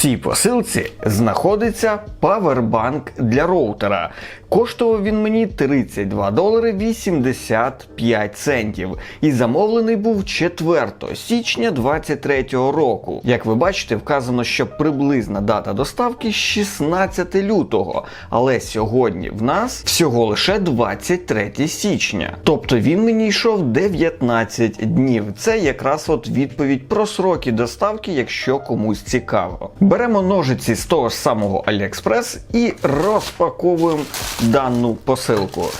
цій посилці знаходиться павербанк для роутера. Коштував він мені 32 долари 85 центів. І замовлений був 4 січня 23 року. Як ви бачите, вказано, що приблизна дата доставки 16 лютого. Але сьогодні в нас всього лише 23 січня. Тобто він мені йшов 19 днів. Це якраз от відповідь про сроки доставки, якщо комусь цікаво. Беремо ножиці з того ж самого AliExpress і розпаковуємо дану посилку.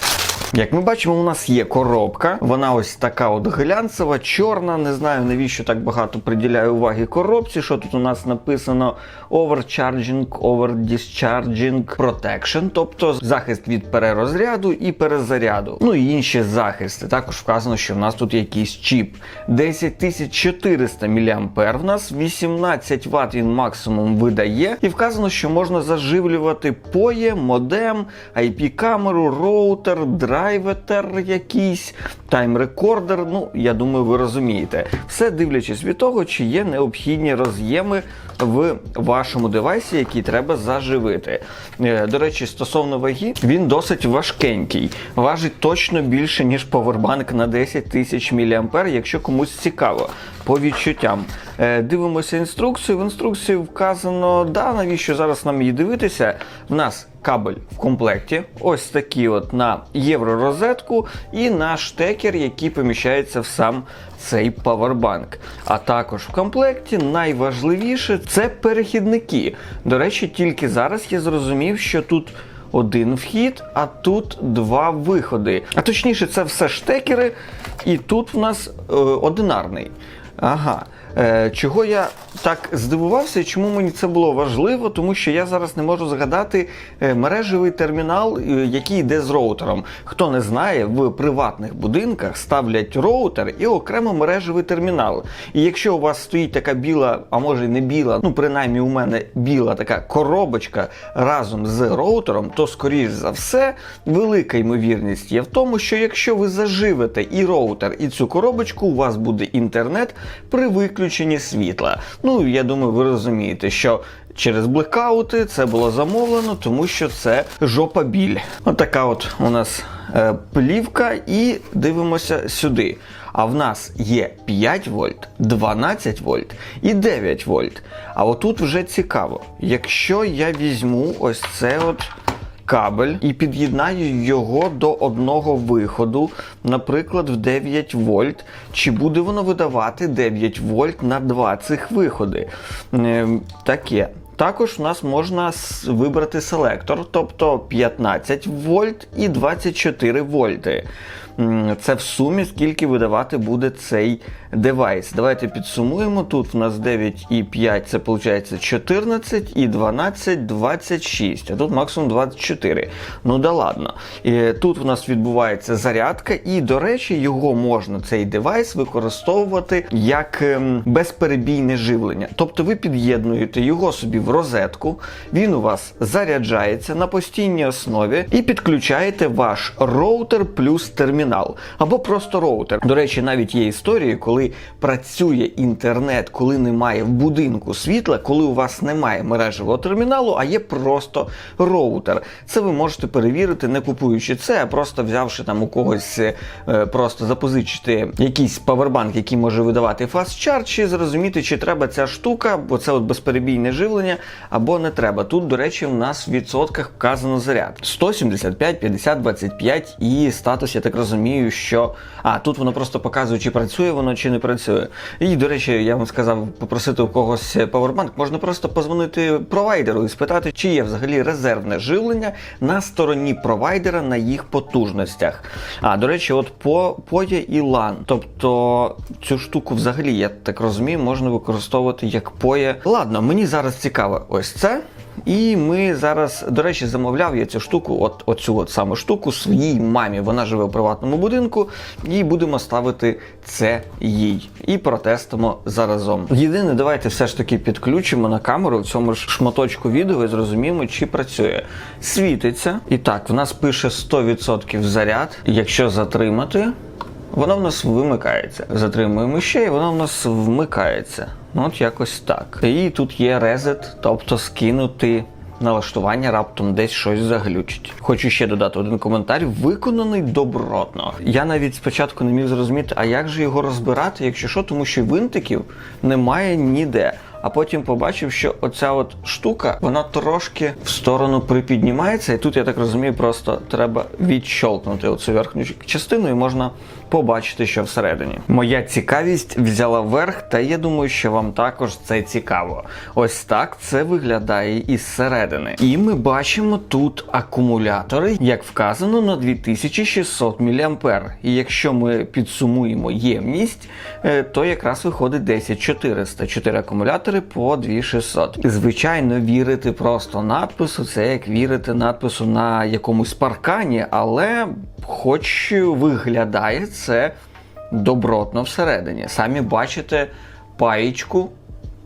Як ми бачимо, у нас є коробка. Вона ось така от глянцева, чорна. Не знаю навіщо так багато приділяю уваги коробці. Що тут у нас написано Overcharging, Overdischarging Protection, тобто захист від перерозряду і перезаряду. Ну і інші захисти. Також вказано, що в нас тут якийсь чіп. 10400 мА в нас 18 Вт він максимум видає. І вказано, що можна заживлювати поє, модем, IP-камеру, роутер, драйветер якийсь, тайм-рекордер. Ну, я думаю, ви розумієте. Все дивлячись від того, чи є необхідні роз'єми в вашому девайсі, який треба заживити. Е, До речі, стосовно ваги, він досить важкенький. Важить точно більше, ніж повербанк на 10 тисяч мА, якщо комусь цікаво. По відчуттям. Е, Дивимося інструкцію. В інструкції вказано, да, навіщо зараз нам її дивитися. В нас кабель в комплекті, ось такий от на євророзетку, і на штекер, який поміщається в сам цей павербанк. А також в комплекті найважливіше це перехідники. До речі, тільки зараз я зрозумів, що тут. Один вхід, а тут два виходи. А точніше, це все штекери, і тут в нас е, одинарний. Ага. Е, чого я так здивувався чому мені це було важливо? Тому що я зараз не можу згадати е, мережевий термінал, е, який йде з роутером. Хто не знає, в приватних будинках ставлять роутер і окремо мережевий термінал. І якщо у вас стоїть така біла, а може й не біла, ну принаймні у мене біла така коробочка разом з роутером, то скоріш за все велика ймовірність є в тому, що якщо ви заживете і роутер, і цю коробочку, у вас буде інтернет при виключенні світла. Ну я думаю, ви розумієте, що. Через блекаути це було замовлено, тому що це жопа біль. Отака от у нас е, плівка, і дивимося сюди. А в нас є 5 вольт, 12 вольт і 9 вольт. А отут вже цікаво. Якщо я візьму ось це от кабель і під'єднаю його до одного виходу, наприклад, в 9 вольт, чи буде воно видавати 9 вольт на два цих виходи? Е, таке. Також у нас можна вибрати селектор, тобто 15 вольт і 24 вольти. Це в сумі скільки видавати буде цей девайс. Давайте підсумуємо. Тут у нас 9,5 це виходить 14 і 12 26, а тут максимум 24. Ну да ладно. Тут у нас відбувається зарядка, і, до речі, його можна, цей девайс, використовувати як ем, безперебійне живлення. Тобто ви під'єднуєте його собі в розетку, він у вас заряджається на постійній основі і підключаєте ваш роутер плюс термінал. Або просто роутер. До речі, навіть є історії, коли працює інтернет, коли немає в будинку світла, коли у вас немає мережевого терміналу, а є просто роутер. Це ви можете перевірити, не купуючи це, а просто взявши там у когось, е, просто запозичити якийсь павербанк, який може видавати fast charge, і зрозуміти, чи треба ця штука, бо це от безперебійне живлення, або не треба. Тут, до речі, в нас в відсотках вказано заряд 175, 50, 25 і статус, я так розумію, що а тут воно просто показує, чи працює воно, чи не працює. І, до речі, я вам сказав попросити у когось павербанк, можна просто позвонити провайдеру і спитати, чи є взагалі резервне живлення на стороні провайдера на їх потужностях. А до речі, от по поє і LAN. Тобто цю штуку взагалі, я так розумію, можна використовувати як поє. Ладно, мені зараз цікаво ось це. І ми зараз, до речі, замовляв я цю штуку, от оцю от саму штуку своїй мамі. Вона живе в приватному будинку, і будемо ставити це їй. І протестимо заразом. Єдине, давайте все ж таки підключимо на камеру в цьому ж шматочку відео і зрозуміємо, чи працює. Світиться. І так, в нас пише 100% заряд. Якщо затримати. Воно в нас вимикається. Затримуємо ще, і воно в нас вмикається. Ну, от якось так. І тут є резет, тобто скинути налаштування раптом десь щось заглючить. Хочу ще додати один коментар, виконаний добротно. Я навіть спочатку не міг зрозуміти, а як же його розбирати, якщо що, тому що винтиків немає ніде. А потім побачив, що оця от штука, вона трошки в сторону припіднімається, і тут, я так розумію, просто треба відщолкнути оцю верхню частину, і можна побачити, що всередині. Моя цікавість взяла верх, та я думаю, що вам також це цікаво. Ось так це виглядає із середини. І ми бачимо тут акумулятори, як вказано, на 2600 мА. І якщо ми підсумуємо ємність, е, то якраз виходить 10400. 4 акумулятори по 2600. Звичайно, вірити просто надпису, це як вірити надпису на якомусь паркані, але хоч виглядає це добротно всередині. Самі бачите паєчку.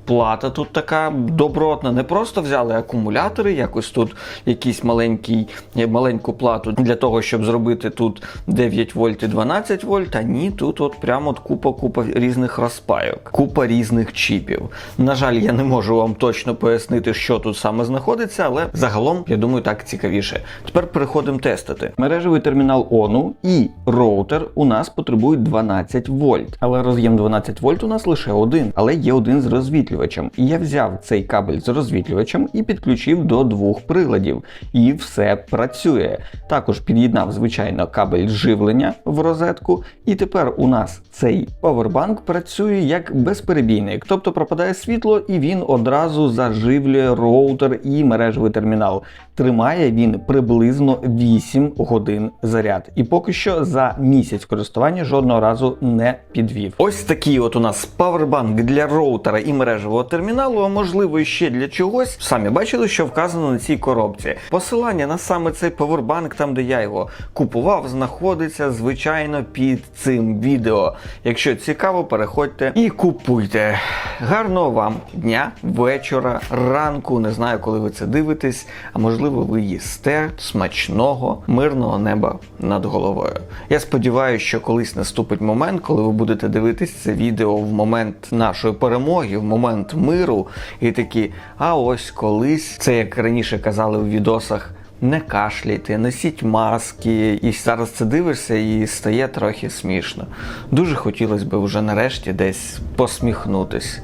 Плата тут така добротна. Не просто взяли акумулятори, якось тут якийсь маленький, маленьку плату для того, щоб зробити тут 9 вольт і 12 вольт. А ні, тут от прямо от купа-купа різних розпайок, купа різних чіпів. На жаль, я не можу вам точно пояснити, що тут саме знаходиться, але загалом, я думаю, так цікавіше. Тепер переходимо тестити. Мережевий термінал ОНУ і роутер у нас потребують 12 вольт. Але роз'єм 12 вольт у нас лише один, але є один з розвітлювачем. І я взяв цей кабель з розвітлювачем і підключив до двох приладів. І все працює. Також під'єднав, звичайно, кабель живлення в розетку. І тепер у нас цей павербанк працює як безперебійник, тобто пропадає світло, і він одразу заживлює роутер і мережевий термінал. Тримає він приблизно 8 годин заряд. І поки що за місяць користування жодного разу не підвів. Ось такий от у нас павербанк для роутера і мережевого терміналу, а можливо і ще для чогось. Самі бачили, що вказано на цій коробці. Посилання на саме цей павербанк, там де я його купував, знаходиться звичайно під цим відео. Якщо цікаво, переходьте і купуйте. Гарного вам дня, вечора, ранку. Не знаю, коли ви це дивитесь, а можливо, ви їсте смачного, мирного неба над головою. Я сподіваюся, що колись наступить момент, коли ви будете дивитись це відео в момент нашої перемоги, в момент миру, і такі, а ось колись це як раніше казали у відосах. Не кашляйте, носіть маски, і зараз це дивишся і стає трохи смішно. Дуже хотілося б вже нарешті десь посміхнутись.